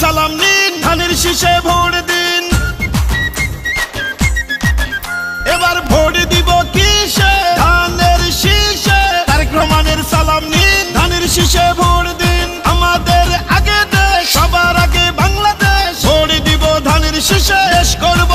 সালাম নিন, ধানের শীষে ভোট দিন। এবার ভোট দিব কিসে? ধানের শীষে। তারেক রহমানের সালাম নিন, ধানের শীষে ভোট দিন। আমাদের আগে দেশ, সবার আগে বাংলাদেশ। ভোট দিব ধানের শীষে শেষ করব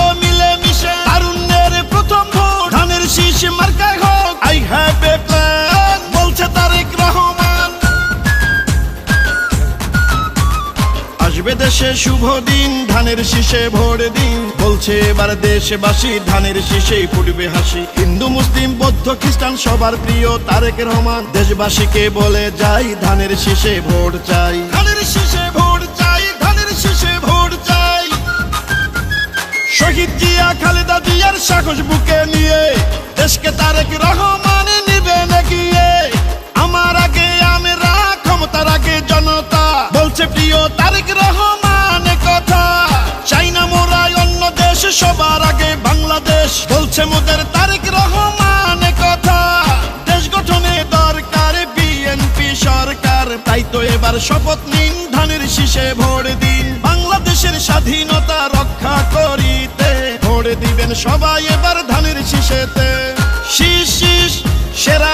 দেশে শুভ দিন ধানের শীষে ভোট দিন। বলছে এবার দেশবাসী ধানের শীষেই ফুটবে হাসি। হিন্দু মুসলিম বৌদ্ধ খ্রিস্টান সবার প্রিয় তারেক রহমান। দেশবাসীকে বলে যাই ধানের শীষে ভোট চাই। ধানের শীষে ভোট চাই ধানের শীষে ভোট চাই। শহীদ জিয়া খালেদা জিয়ার সাহস বুকে নিয়ে দেশকে তারেক রহমান নিবেন এগিয়ে আমার আগে আমরা ক্ষমতার আগে জনতা। বলছে প্রিয় তারেক তাই শপথ নিন ধানের শীষে ভোট দিন। বাংলাদেশের স্বাধীনতা রক্ষা করিতে ভোট দিবেন সবাই এবার ধানের শীষেতে। শীষ শীষ, সেরা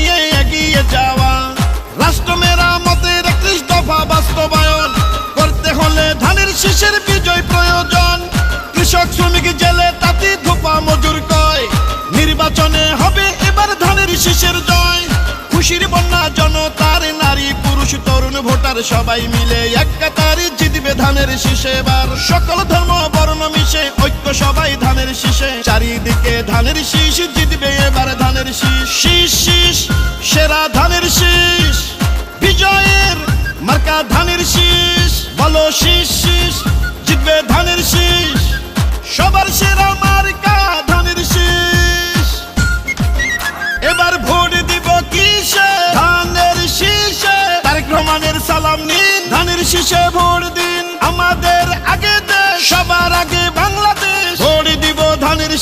কৃষক শ্রমিক জেলে তাঁতি ধোপা মজুর কয়। নির্বাচনে হবে এবার ধানের শীষের জয়। খুশির বন্যা জনতার নারী, পুরুষ, তরুণ, ভোটার সবাই মিলে এক কাতারে জিতবে ধানের শীষে এবার। সকল ধর্ম, বর্ণ মিশে ঐক্য সবাই ধানের শীষে। চারিদিকে ধানের শীষ জিতবে এবার ধানের শীষ। শীষ শীষ, সেরা ধানের শীষ। বিজয়ের মার্কা ধানের শীষ। বলো শীষ।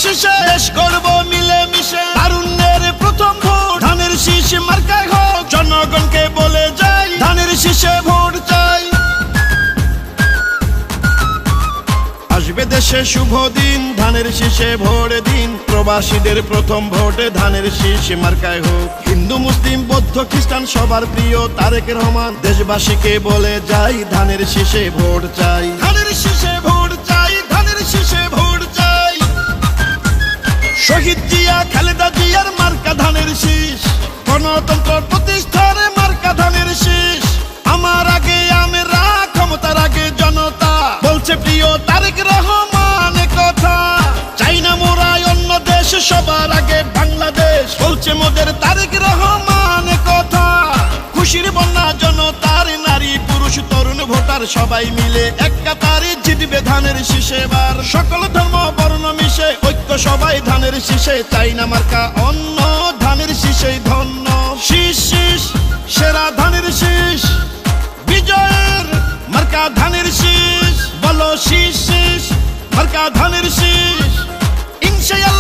শীষে করব মিলে তারুণ্যের প্রথম ভোট ধানের শীষ মার্কায় হোক। জনগণকে বলে যাই, ধানের শীষে ভোট চাই। আসবে দেশে শুভ দিন, ধানের শীষে ভোট দিন। প্রবাসীদের প্রথম ভোটে ধানের শীষ মার্কায় হোক। হিন্দু, মুসলিম, বৌদ্ধ, খ্রিস্টান, সবার প্রিয় তারেক রহমান। দেশবাসীকে বলে যাই, ধানের শীষে ভোট চাই। ধানের শীষে ভোট চাই, ধানের শীষে শহীদ জিয়া, খালেদা জিয়ার মার্কা ধানের শীষ। গণতন্ত্র প্রতিষ্ঠার মার্কা ধানের শীষ। আমার আগে ক্ষমতার আগে জনতা। বলছে প্রিয় তারেক রহমান কথা। চাই না অন্য দেশ, সবার আগে বাংলাদেশ। বলছে মোদের তারেক রহমান কথা। খুশির বন্যা, জনতার নারী, পুরুষ, তরুণ, ভোটার সবাই মিলে এক কাতারে জিতবে ধানের সকল ভাই ধানের শীষে চাই না মার্কা অন্য ধানের শীষে ধন্য। শীষ শীষ, সেরা ধানের শীষ। বিজয়ের মার্কা ধানের শীষ। বলো শীষ শীষ, মার্কা ধানের শীষ। ইনশাআল্লাহ